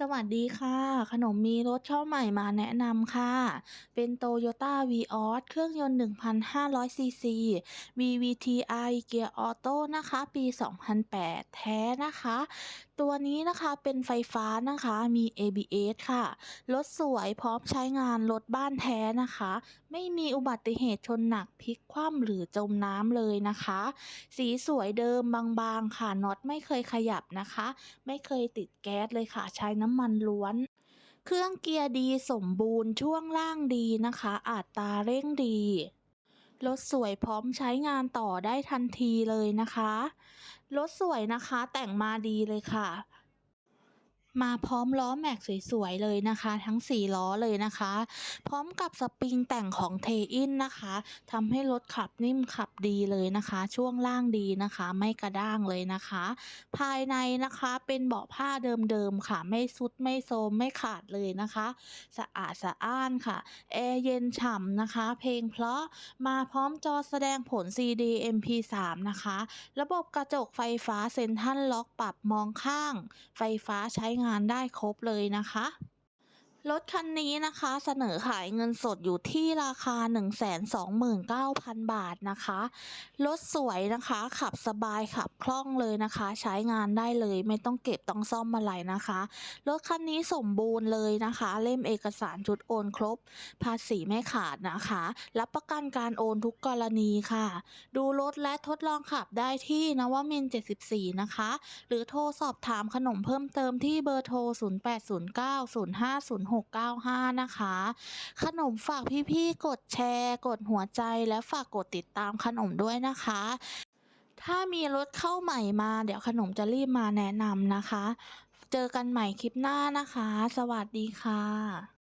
สวัสดีค่ะ ขนมมีรถเข้าใหม่มาแนะนำค่ะ เป็น Toyota Vios เครื่องยนต์ 1,500 ซีซี VVT-i เกียร์ออโต้นะคะ ปี 2008 แท้นะคะ ตัวนี้นะคะเป็นไฟฟ้านะคะมี ABS ค่ะ รถสวยพร้อมใช้งานรถบ้านแท้นะคะ ไม่มีอุบัติเหตุชนหนักพลิกคว่ำหรือจมน้ำเลยนะคะ สีสวยเดิมบางๆ ค่ะน็อตไม่เคยขยับนะคะ ไม่เคยติดแก๊สเลยค่ะใช้น้ำมันล้วน เครื่องเกียร์ดีสมบูรณ์ช่วงล่างดีนะคะ อัตราเร่งดีรถสวยพร้อมใช้งานต่อได้ทันทีเลยนะคะ รถสวยนะคะแต่งมาดีเลยค่ะ มาพร้อมล้อแม็กสวยๆเลยนะคะ ทั้ง 4 ล้อเลยนะคะ พร้อมกับสปริงแต่งของเทอินนะคะทำให้รถขับนิ่มขับดีเลยนะคะ ช่วงล่างดีนะคะ ไม่กระด้างเลยนะคะ ภายในนะคะเป็นเบาะผ้าเดิมๆค่ะ ไม่ซุดไม่โซมไม่ขาดเลยนะคะ สะอาดสะอ้านค่ะแอร์เย็นฉ่ำนะคะ เพลงเพราะมาพร้อมจอแสดงผล CD MP3 นะคะ ระบบกระจกไฟฟ้าเซ็นทรัลล็อกปรับมองข้าง ไฟฟ้าใช้งานได้ครบเลยนะคะ รถคันนี้นะคะเสนอขายเงินสดอยู่ที่ราคา 129,000 บาทนะคะ รถสวยนะคะ ขับสบายขับคล่องเลยนะคะ ใช้งานได้เลยไม่ต้องเก็บต้องซ่อมอะไรนะคะ รถคันนี้สมบูรณ์เลยนะคะ เล่มเอกสารชุดโอนครบ ภาษีไม่ขาดนะคะ รับประกันการโอนทุกกรณีค่ะ ดูรถและทดลองขับได้ที่นวมิน 74 นะคะ หรือโทรสอบถามขนมเพิ่มเติมที่เบอร์โทร2695 นะคะ ขนมฝากพี่ๆ กดแชร์ กดหัวใจและฝากกดติดตามขนมด้วยนะคะ ถ้ามีรถเข้าใหม่มาเดี๋ยวขนมจะรีบมาแนะนำนะคะ เจอกันใหม่คลิปหน้านะคะ สวัสดีค่ะ